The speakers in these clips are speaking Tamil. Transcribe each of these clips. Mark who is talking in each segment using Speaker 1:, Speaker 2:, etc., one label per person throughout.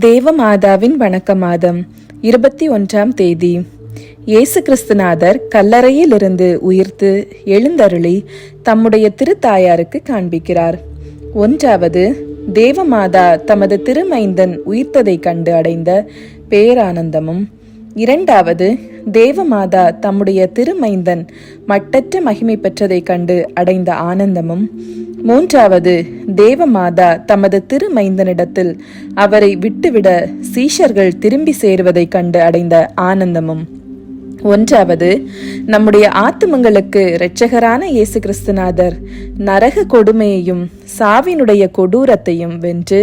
Speaker 1: தேவமாதாவின் வணக்க மாதம் இருபத்தி ஒன்றாம் தேதி. இயேசு கிறிஸ்துநாதர் கல்லறையிலிருந்து உயிர்த்து எழுந்தருளி தம்முடைய திருத்தாயாருக்கு காண்பிக்கிறார். ஒன்றாவது தேவமாதா தமது திருமைந்தன் உயிர்த்ததைக் கண்டு அடைந்த பேரானந்தமும். இரண்டாவது தேவமாதா தம்முடைய திருமைந்தன் மட்டற்ற மகிமை பெற்றதைக் கண்டு அடைந்த ஆனந்தமும். மூன்றாவது தேவமாதா தமது திருமைந்தனிடத்தில் அவரை விட்டுவிட சீஷர்கள் திரும்பி சேருவதைக் கண்டு அடைந்த ஆனந்தமும். ஒன்றாவது நம்முடைய ஆத்துமங்களுக்கு இரட்சகரான இயேசு கிறிஸ்துநாதர் நரக கொடுமையையும் சாவினுடைய கொடூரத்தையும் வென்று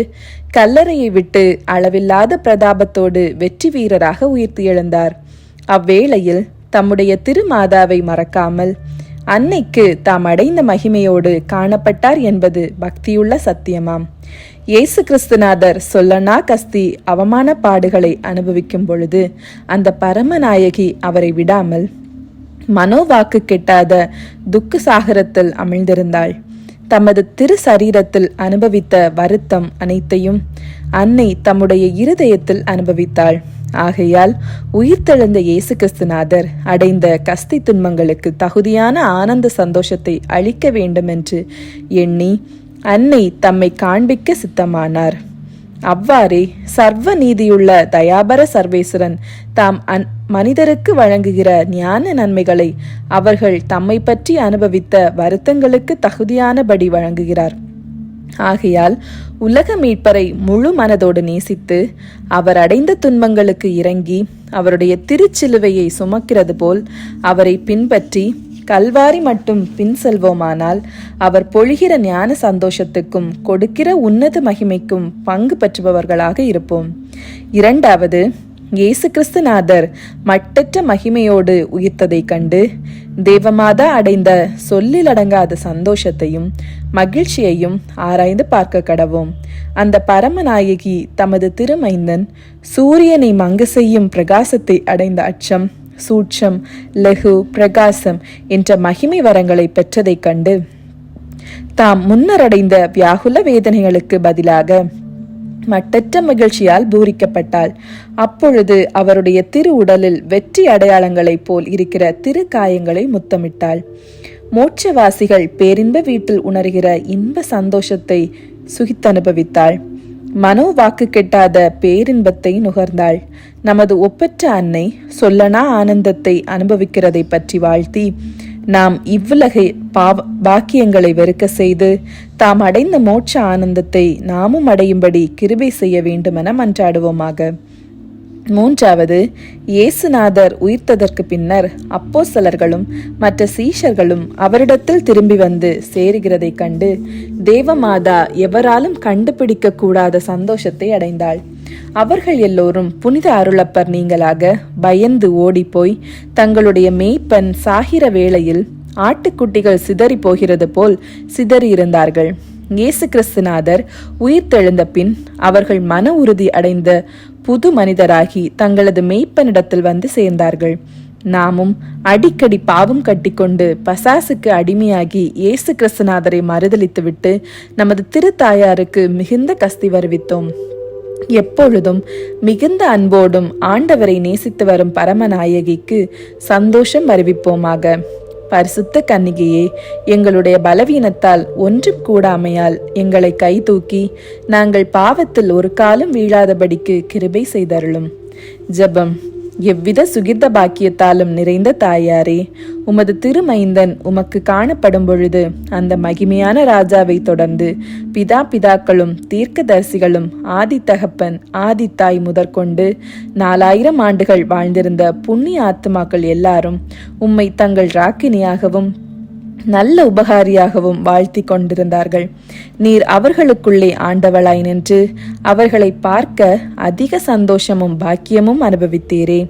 Speaker 1: கல்லறையை விட்டு அளவில்லாத பிரதாபத்தோடு வெற்றி வீரராக உயிர்த்து எழுந்தார் அவ்வேளையில் தம்முடைய திருமாதாவை மறக்காமல் அன்னைக்கு தாம் அடைந்த மகிமையோடு காணப்பட்டார் என்பது பக்தியுள்ள சத்தியமாம். இயேசு கிறிஸ்துநாதர் சொல்லனா கஸ்தி அவமான பாடுகளை அனுபவிக்கும் பொழுது அந்த பரமநாயகி அவரை விடாமல் மனோவாக்கு கெட்டாத துக்கு சாகரத்தில் அமிழ்ந்திருந்தாள். தமது திரு சரீரத்தில் அனுபவித்த வருத்தம் அனைத்தையும் அன்னை தம்முடைய இருதயத்தில் அனுபவித்தாள். ஆகையால் உயிர்த்தெழுந்த இயேசு கிறிஸ்துநாதர் அடைந்த கஸ்தி துன்பங்களுக்கு தகுதியான ஆனந்த சந்தோஷத்தை அளிக்க வேண்டும் என்று எண்ணி அன்னை தம்மை காண்பிக்க சித்தமானார். அவ்வாறே சர்வ நீதியுள்ள தயாபர சர்வேஸ்வரன் தாம் அன் மனிதருக்கு வழங்குகிற ஞான நன்மைகளை அவர்கள் தம்மை பற்றி அனுபவித்த வருத்தங்களுக்கு தகுதியானபடி வழங்குகிறார். ஆகையால் உலக மீட்பரை முழு மனதோடு நேசித்து அவர் அடைந்த துன்பங்களுக்கு இறங்கி அவருடைய திருச்சிலுவையை சுமக்கிறது போல் அவரை பின்பற்றி கல்வாரி மட்டும் பின் செல்வோமானால் அவர் பொழிகிற ஞான சந்தோஷத்துக்கும் கொடுக்கிற உன்னத மகிமைக்கும் பங்கு பற்றுபவர்களாக இருப்போம். இரண்டாவது இயேசு கிறிஸ்துநாதர் மட்டற்ற மகிமையோடு உயிர்த்ததைக் கண்டு தேவமாதா அடைந்த சொல்லில் அடங்காத சந்தோஷத்தையும் மகிழ்ச்சியையும் ஆராய்ந்து பார்க்க கடவோம். அந்த பரமநாயகி தமது திருமைந்தன் சூரியனை மங்க செய்யும் பிரகாசத்தை அடைந்த அச்சம் சூட்சம் லெகு பிரகாசம் என்ற மகிமை வரங்களை பெற்றதைக் கண்டு தாம் முன்னரடைந்த வியாகுல வேதனைகளுக்கு பதிலாக மட்டற்ற மகிழ்ச்சியால் பூரிக்கப்பட்டாள். அப்பொழுது அவருடைய திரு உடலில் வெற்றி அடையாளங்களைப் போல் இருக்கிற திரு காயங்களை முத்தமிட்டாள். மோட்சவாசிகள் பேரின்ப வீட்டில் உணர்கிற இன்ப சந்தோஷத்தை சுகித்தனுபவித்தாள். மனோ வாக்கு கெட்டாத பேரின்பத்தை நுகர்ந்தாள். நமது ஒப்பற்ற அன்னை சொல்லனா ஆனந்தத்தை அனுபவிக்கிறதை பற்றி வாழ்த்தி நாம் இவ்வுலகை பாவ பாக்கியங்களை வெறுக்க செய்து தாம் அடைந்த மோட்ச ஆனந்தத்தை நாமும் அடையும்படி கிருபை செய்ய வேண்டுமென மன்றாடுவோமாக. மூன்றாவது இயேசுநாதர் உயிர்த்ததற்கு பின்னர் அப்போஸ்தலர்களும் மற்ற சீஷர்களும் அவரிடத்தில் திரும்பி வந்து சேருகிறதைக் கண்டு தேவமாதா எவராலும் கண்டுபிடிக்க கூடாத சந்தோஷத்தை அடைந்தாள். அவர்கள் எல்லோரும் புனித அருளப்பர் நீங்களாக பயந்து ஓடிப்போய் தங்களுடைய மேய்ப்பன் சாகிற வேளையில் ஆட்டுக்குட்டிகள் சிதறி போகிறது போல் சிதறியிருந்தார்கள் இயேசு கிறிஸ்துநாதர் உயிர்த்தெழுந்த பின் அவர்கள் மன உறுதி அடைந்த புது மனிதராகி தங்களது மெய்ப்பனிடத்தில் வந்து சேர்ந்தார்கள். நாமும் அடிக்கடி பாவம் கட்டிக்கொண்டு பசாசுக்கு அடிமையாகி இயேசு கிறிஸ்துநாதரை மறுதளித்துவிட்டு நமது திருத்தாயாருக்கு மிகுந்த கஸ்தி வருவித்தோம். எப்பொழுதும் மிகுந்த அன்போடும் ஆண்டவரை நேசித்து வரும் பரமநாயகிக்கு சந்தோஷம் அறிவிப்போமாக. பரிசுத்த கன்னிகையே எங்களுடைய பலவீனத்தால் ஒன்றும் கூடாமையால் எங்களை கை தூக்கி நாங்கள் பாவத்தில் ஒரு காலம் வீழாதபடிக்கு கிருபை செய்தருளும். ஜெபம். எவ்வித சுகிர்த பாக்கியத்தாலும் நிறைந்த தாயாரே உமது திருமைந்தன் உமக்கு காணப்படும் பொழுது அந்த மகிமையான ராஜாவை தொடர்ந்து பிதா பிதாக்களும் தீர்க்கதரிசிகளும் ஆதி தகப்பன் ஆதி தாய் முதற்கொண்டு நாலாயிரம் ஆண்டுகள் வாழ்ந்திருந்த புண்ணிய ஆத்துமாக்கள் எல்லாரும் உம்மை தங்கள் ராக்கினியாகவும் நல்ல உபகாரியாகவும் வாழ்த்தி கொண்டிருந்தார்கள். நீர் அவர்களுக்குள்ளே ஆண்டவளாய் நின்று அவர்களை பார்க்க அதிக சந்தோஷமும் பாக்கியமும் அனுபவித்தீரே.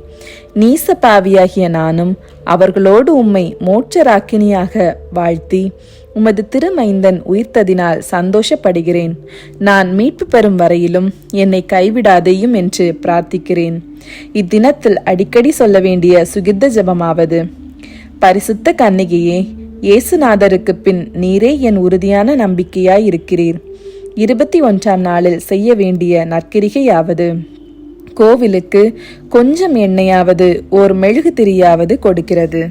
Speaker 1: நீச பாவியாகிய நானும் அவர்களோடு உம்மை மோட்சராக்கினியாக வாழ்த்தி உமது திருமைந்தன் உயிர்த்ததினால் சந்தோஷப்படுகிறேன். நான் மீட்பு பெறும் வரையிலும் என்னை கைவிடாதேயும் என்று பிரார்த்திக்கிறேன். இத்தினத்தில் அடிக்கடி சொல்ல வேண்டிய சுகித்த ஜபமாவது. பரிசுத்த கன்னிகையே இயேசுநாதருக்கு பின் நீரே என் உறுதியான நம்பிக்கையாய் இருக்கிறீர் இருபத்தி ஒன்றாம் நாளில் செய்ய வேண்டிய நற்கிரிகையாவது கோவிலுக்கு கொஞ்சம் எண்ணெயாவது ஓர் மெழுகு திரியாவது கொடுக்கிறது.